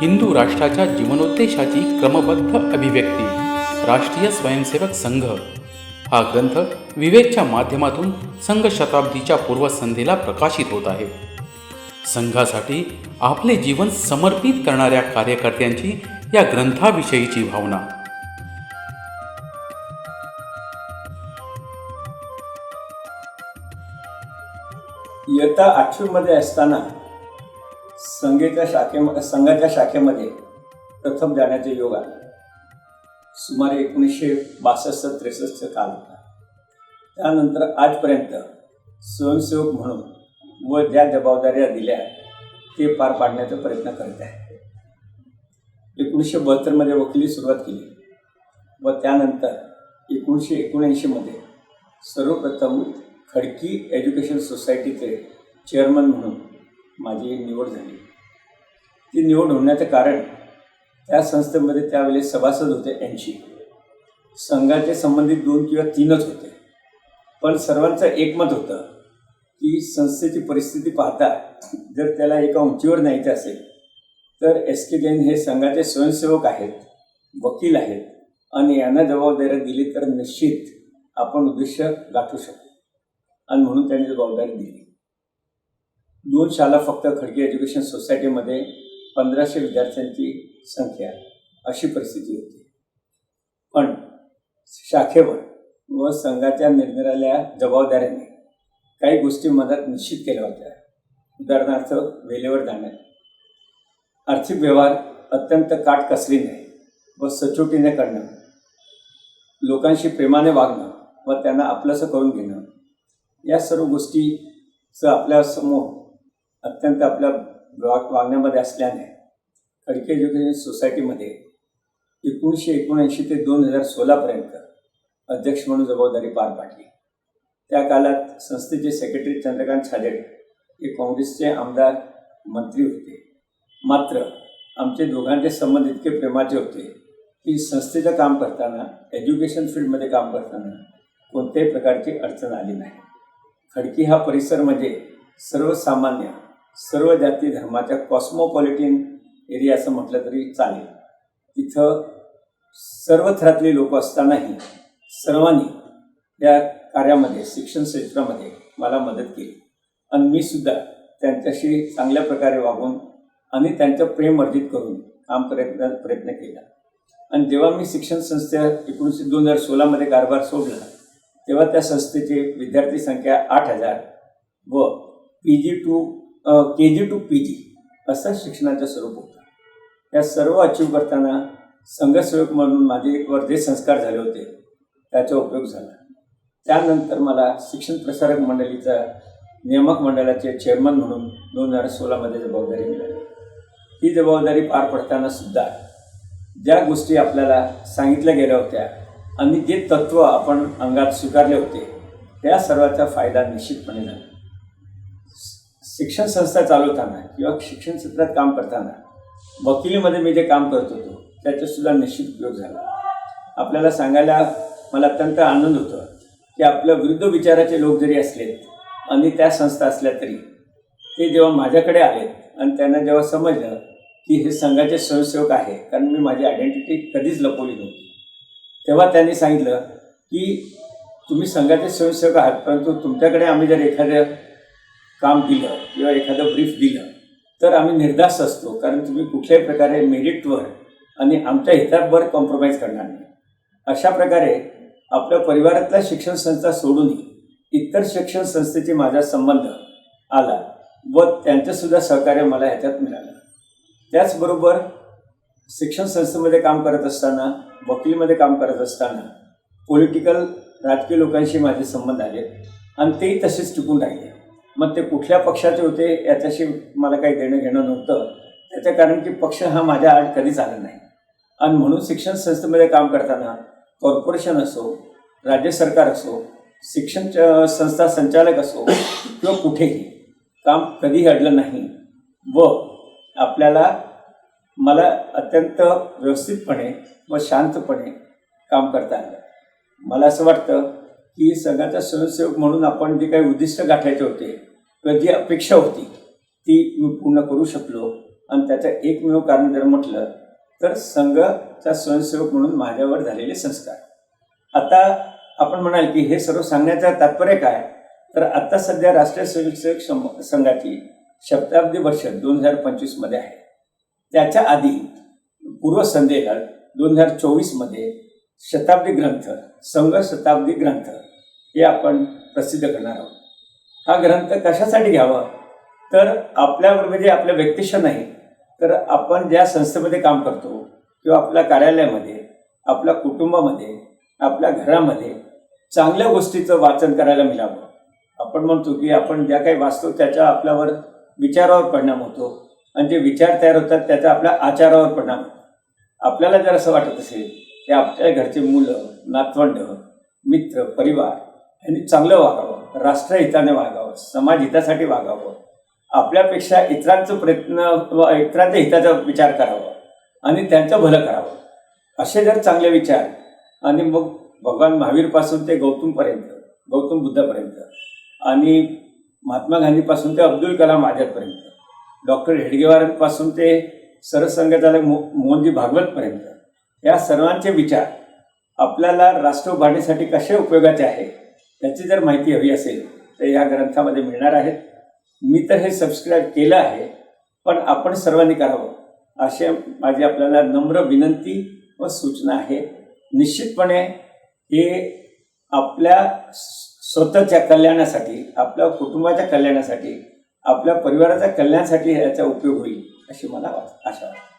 हिंदू राष्ट्राच्या जीवनोद्देशाची क्रमबद्ध अभिव्यक्ती राष्ट्रीय स्वयंसेवक संघ. हा ग्रंथ विवेकच्या माध्यमातून संघ शताब्दीच्या पूर्वसंध्येला प्रकाशित होत आहे. संघासाठी आपले जीवन समर्पित करणाऱ्या कार्यकर्त्यांची या ग्रंथाविषयीची भावना. इयत्ता आठवीमध्ये असताना संघेच्या शाखे संघाच्या शाखेमध्ये प्रथम जाण्याचे योग आले सुमारे एकोणीसशे बासष्ट त्रेसष्टचा काल होता. त्यानंतर आजपर्यंत स्वयंसेवक म्हणून व ज्या जबाबदाऱ्या दिल्या ते पार पाडण्याचा प्रयत्न करत आहे. एकोणीसशे बहात्तरमध्ये वकिली सुरुवात केली व त्यानंतर एकोणीसशे एकोणऐंशीमध्ये सर्वप्रथम खडकी एज्युकेशन सोसायटीचे चेअरमन म्हणून माझी निवड झाली. ती निवड होण्याचं कारण त्या संस्थेमध्ये त्यावेळी सभासद होते ऐंशी. संघाचे संबंधित दोन किंवा तीनच होते. पण सर्वांचं एकमत होतं की संस्थेची परिस्थिती पाहता जर त्याला एका उंचीवर न्यायचं असेल तर एस के जैन हे संघाचे स्वयंसेवक आहेत वकील आहेत आणि यांना जबाबदारी दिली तर निश्चित आपण उद्देश गाठू शकतो आणि म्हणून त्यांनी जबाबदारी दिली. दोन शाळा फक्त खडगे एज्युकेशन सोसायटीमध्ये पंधराशे विद्यार्थ्यांची संख्या अशी परिस्थिती होती. पण शाखेवर व संघाच्या निरनिराळ्या जबाबदाऱ्याने काही गोष्टी मनात निश्चित केल्या होत्या. उदाहरणार्थ वेळेवर जाणे. आर्थिक व्यवहार अत्यंत काटकसरीने व सचोटीने करणं. लोकांशी प्रेमाने वागणं व त्यांना आपलंसं करून घेणं. या सर्व गोष्टीचं आपल्यासमोर अत्यंत आपल्या ब्लॉक वागण्यामध्ये असल्याने खडके एज्युकेशन सोसायटीमध्ये एकोणीसशे एकोणऐंशी ते दोन हजार सोळापर्यंत अध्यक्ष म्हणून जबाबदारी पार पाडली. त्या काळात संस्थेचे सेक्रेटरी चंद्रकांत छाजेड हे काँग्रेसचे आमदार मंत्री होते. मात्र आमचे दोघांचे संबंध इतके प्रेमाचे होते की संस्थेचं काम करताना एज्युकेशन फील्डमध्ये काम करताना कोणत्याही प्रकारची अडचण आली नाही. खडकी हा परिसर म्हणजे सर्वसामान्य सर्व जाती धर्माच्या कॉस्मोपॉलिटिन एरिया असं म्हटलं तरी चालेल. तिथं सर्व थरातली लोक असतानाही सर्वांनी या कार्यामध्ये शिक्षण क्षेत्रामध्ये मला मदत केली. आणि मी सुद्धा त्यांच्याशी चांगल्या प्रकारे वागून आणि त्यांचं प्रेम अर्जित करून काम प्रयत्न प्रयत्न केला. आणि जेव्हा मी शिक्षण संस्था एकोणीसशे दोन हजार सोळामध्ये कारभार सोडला तेव्हा त्या संस्थेची विद्यार्थी संख्या आठ हजार व P G to K G to P G असं शिक्षणाचं स्वरूप होतं. या सर्व अचीव करताना संघसेवक म्हणून माझे वर जे संस्कार झाले होते. त्याचा उपयोग झाला. त्यानंतर मला शिक्षण प्रसारक मंडळीचा नियामक मंडळाचे चेअरमन म्हणून दोन हजार सोळामध्ये जबाबदारी मिळाली. ही जबाबदारी पार पडताना सुद्धा ज्या गोष्टी आपल्याला सांगितल्या गेल्या होत्या आणि जे तत्त्व आपण अंगात स्वीकारले होते त्या सर्वाचा फायदा निश्चितपणे झाला. शिक्षण संस्था चालवताना किंवा शिक्षण क्षेत्रात काम करताना वकिलीमध्ये मी जे काम करत होतो त्याचासुद्धा निश्चित उपयोग झाला. आपल्याला सांगायला मला अत्यंत आनंद होतो की आपल्या विरुद्ध विचाराचे लोक जरी असले आणि त्या संस्था असल्या तरी ते जेव्हा माझ्याकडे आले आणि त्यांना जेव्हा समजलं की हे संघाचे स्वयंसेवक आहे कारण मी माझी आयडेंटिटी कधीच लपवली नव्हती तेव्हा त्यांनी सांगितलं की तुम्ही संघाचे स्वयंसेवक आहात परंतु तुमच्याकडे आम्ही जर एखाद्या काम दिलं किंवा एखादं ब्रीफ दिलं तर आम्ही निर्धास्त असतो. कारण तुम्ही कुठल्याही प्रकारे मेरिटवर आणि आमच्या हितावर कॉम्प्रोमाइज करणार नाही. अशा प्रकारे आपल्या परिवारातल्या शिक्षण संस्था सोडूनही इतर शिक्षण संस्थेचे माझा संबंध आला व त्यांचंसुद्धा सहकार्य मला ह्याच्यात मिळालं. त्याचबरोबर शिक्षण संस्थेमध्ये काम करत असताना वकिलीमध्ये काम करत असताना पॉलिटिकल राजकीय लोकांशी माझे संबंध आले आणि तेही तसेच टिकून राहिले. मग ते कुठल्या पक्षाचे होते याच्याशी मला काही देणं घेणं नव्हतं. त्याचं कारण की पक्ष हा माझ्या आड कधीच आला नाही. आणि म्हणून शिक्षण संस्थेमध्ये काम करताना कॉर्पोरेशन असो राज्य सरकार असो शिक्षण च- संस्था संचालक असो किंवा कुठेही काम कधीही अडलं नाही व आपल्याला मला अत्यंत व्यवस्थितपणे व शांतपणे काम करता आलं. मला असं वाटतं की संघाचा स्वयंसेवक म्हणून आपण जे काही उद्दिष्ट गाठायचे होते किंवा जी अपेक्षा होती ती मी पूर्ण करू शकलो आणि त्याचं एकमेव कारण जर म्हटलं तर संघाचा स्वयंसेवक म्हणून माझ्यावर झालेले संस्कार. आता आपण म्हणाल की हे सर्व सांगण्याचं तात्पर्य काय? तर आता सध्या राष्ट्रीय स्वयंसेवक सं- संघाची शताब्दी वर्ष दोन हजार पंचवीसमध्ये आहे. त्याच्या आधी पूर्वसंध्येला दोन हजार चोवीसमध्ये शताब्दी ग्रंथ संघ शताब्दी ग्रंथ हे आपण प्रसिद्ध करणार आहोत. हा ग्रंथ कशासाठी घ्यावा? तर आपल्याबरोबर जे म्हणजे आपल्या व्यक्तिश नाही तर आपण ज्या संस्थेमध्ये काम करतो किंवा आपल्या कार्यालयामध्ये आपल्या कुटुंबामध्ये आपल्या घरामध्ये चांगल्या गोष्टीचं वाचन करायला मिळावं. आपण म्हणतो की आपण ज्या काही वाचतो त्याच्या आपल्यावर विचारावर परिणाम होतो आणि जे विचार तयार होतात त्याचा आपल्या आचारावर परिणाम होतो. आपल्याला जर असं वाटत असेल की आपल्या घरचे मुलं नातवंड मित्र परिवार यांनी चांगलं वागावं. राष्ट्रहिताने वागावं. समाज हितासाठी वागावं. आपल्यापेक्षा इतरांचं प्रयत्न व इतरांच्या हिताचा विचार करावा. आणि त्यांचं भलं करावं. असे जर चांगले विचार आणि मग भगवान महावीरपासून ते गौतमपर्यंत गौतम बुद्धापर्यंत आणि महात्मा गांधीपासून ते अब्दुल कलाम आझादपर्यंत डॉक्टर हेडगेवारांपासून ते सरसंघचालक मो मोहनजी भागवतपर्यंत या सर्वांचे विचार आपल्याला राष्ट्र उभारणीसाठी कसे उपयोगाचे आहे याची जर माहिती हवी असेल तर या ग्रंथामध्ये मिळणार आहेत मी तर हे सबस्क्राईब केलं आहे पण आपण सर्वांनी करावं. असे माझी आपल्याला नम्र विनंती व सूचना आहे. निश्चितपणे हे आपल्या स्वतःच्या कल्याणासाठी आपल्या कुटुंबाच्या कल्याणासाठी आपल्या परिवाराच्या कल्याणासाठी याचा उपयोग होईल अशी मला आशा वाटते